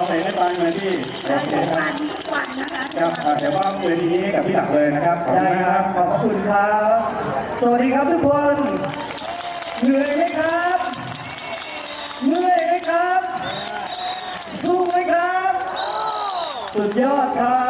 าใส่ไม่ตัเลยพี่ได้เจอกันทุกวันนะคะครับอ่าเดี๋ยวว่าคุยทีนี้กับพี่หลักเลยนะครับได้ครับขอบคุณครับ สวัสดีครับทุกคน เหนื่อยไหมครับ เหนื่อยไหมครับ สู้ไหมครับ สุดยอดครับ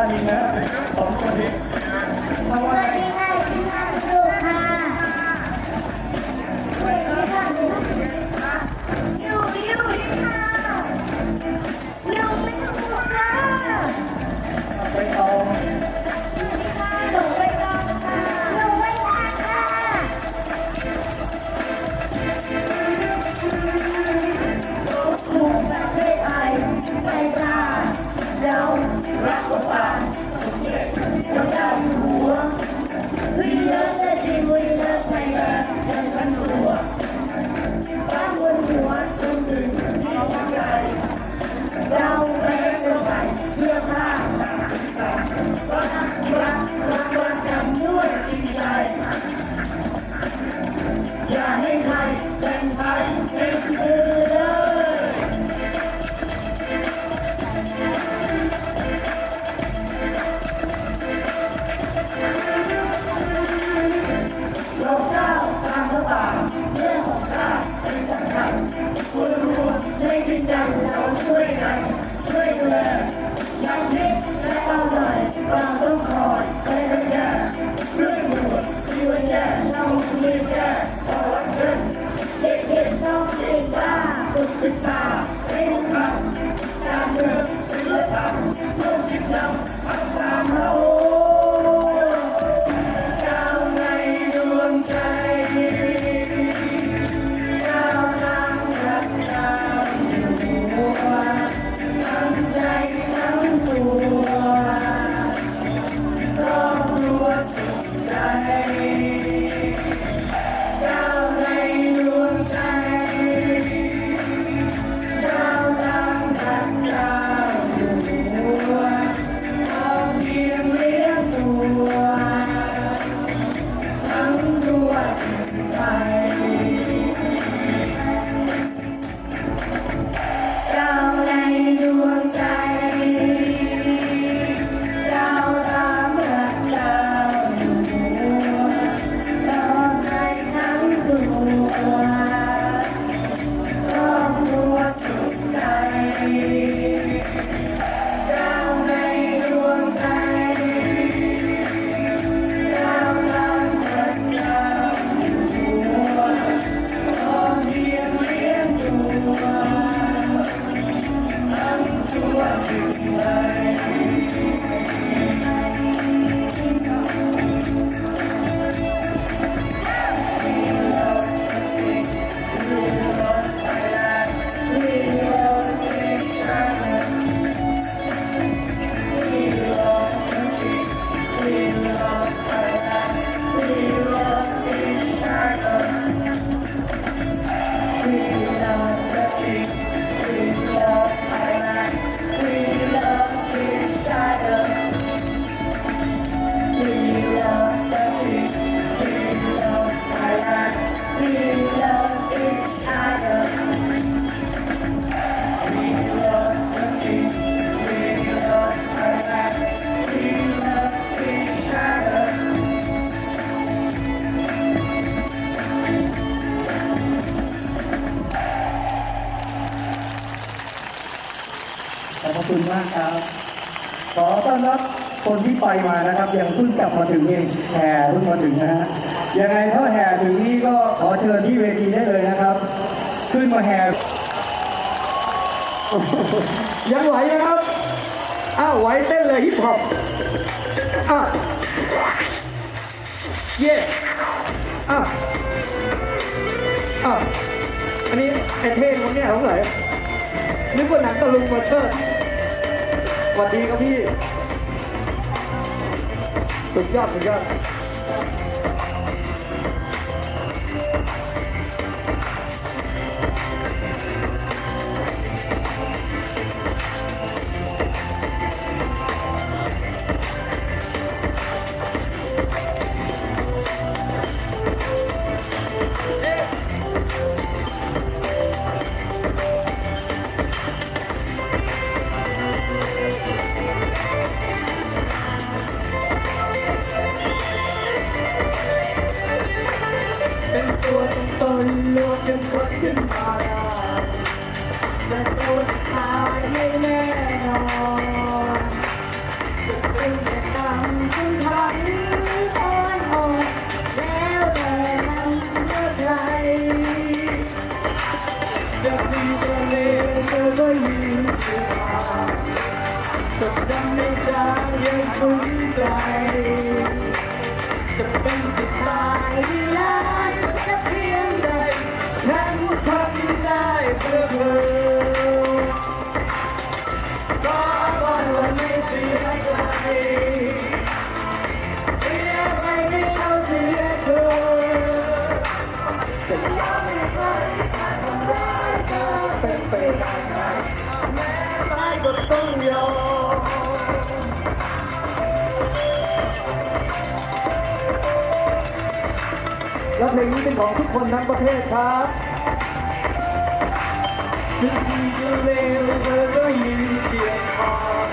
タイミング、そこに。 พิ่งกลับมาถึงเองแห่เพิ่งมาถึงนะฮะยังไงถ้าแห่ถึงนี่ก็ขอเชิญที่เวทีได้เลยนะครับ ขึ้นมาแห่ยังไหวนะครับอ้าวไหวเต้นเลยฮิปฮอปอ้าวเย่อ้าวอ้าวอันนี้ไอเท่งคนเนี้ยสงสัยนึกว่าหนังตะลุงมาเตอร์สวัสดีครับพี่ Спасибо. ยังคุ้นใจจะเป็นจะตายที่ล้จะเพียงใดฉันทำได้เพื่อเธอสาบานว่าไม่เสียใจเสียใจไม่เท่าเสียเธอจะยอมให้ใครทำร้ายเธอเป็นไปได้ไหมแม้ตายก็ต้องยอม แล้วเพลงนี้เป็นของทุกคนทั้งประเทศครับถึงจะเลวเธอก็ยืนเคียงข้าง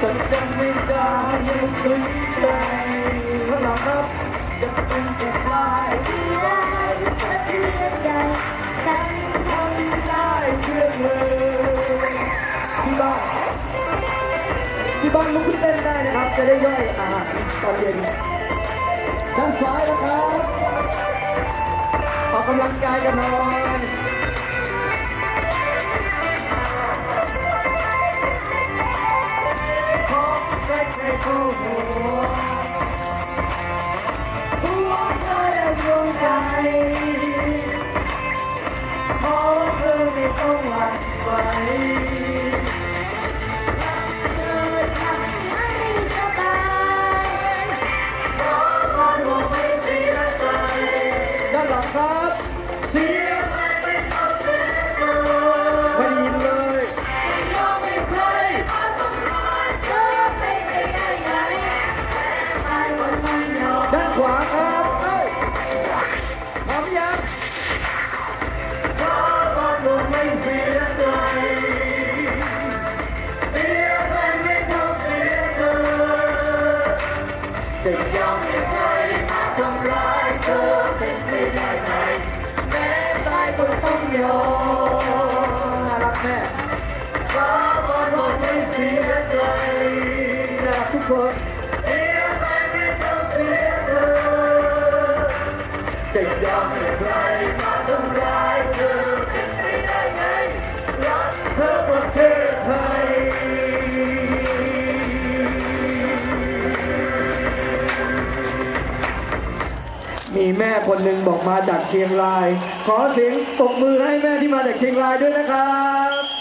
ฉันจะไม่ได้ยังซึ้งใจข้างหลังครับจะเป็นจะตายที่ล้านจะเพียงใดฉันทำได้ได้เพื่อเธอที่บ้านที่บ้านลุกขึ้นเต้นได้นะครับ จะได้ย่อยอาหารตอนเย็นด้านซ้ายนะครับ ออกกำลังกายกันหน่อยขอใกล้ๆเข้าหัวหัวใจดวงใจขอเธอไม่ต้องหวั่นไหว tình nhau niềm vui thầm lái cơ tình vì ngày này bé tay vẫn không nhiều đặt mẹ có con một cái hết đây là phúc vợ tình nhau niềm vui thầm lái cơ tình vì ngày này lắm thơ một thế แม่คนหนึ่งบอกมาจากเชียงราย ขอเสียงตบมือให้แม่ที่มาจากเชียงรายด้วยนะครับ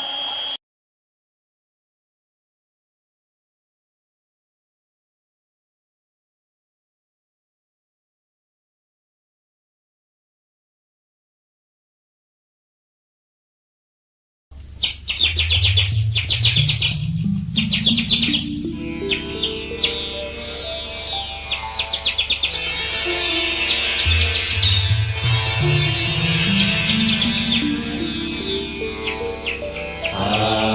Amen.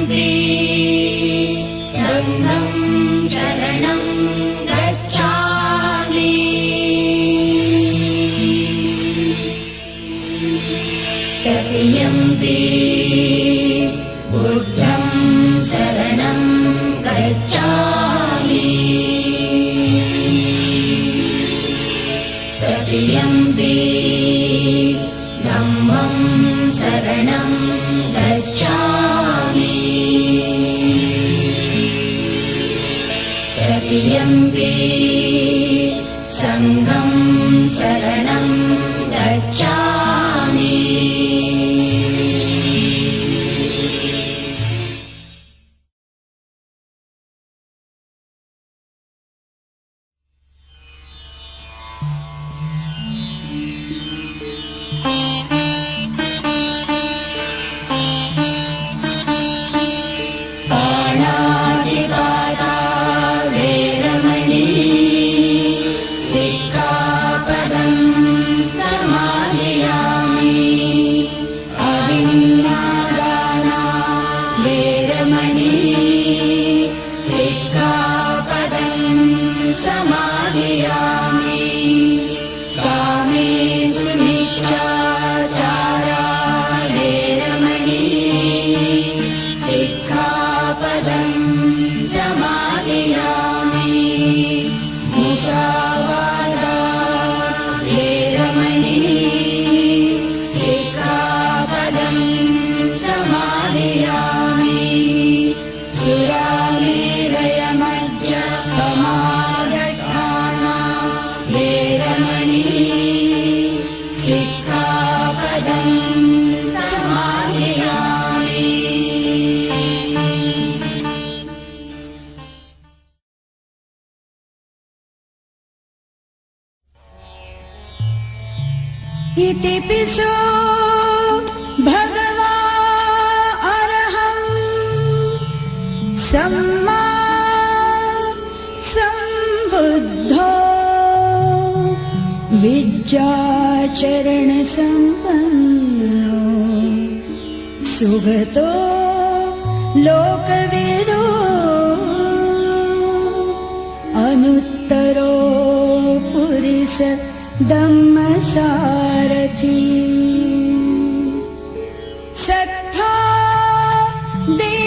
शरणं गच्छामि। तृतीयम्पि इति पिशो भगवा अरहम् सम्मा सम्बुद्धो विद्याचरणसम्पन्नो। सुगतो लोकवेदो अनुत्तरो पुरिस दम्मसारथी सत्था देवमनसा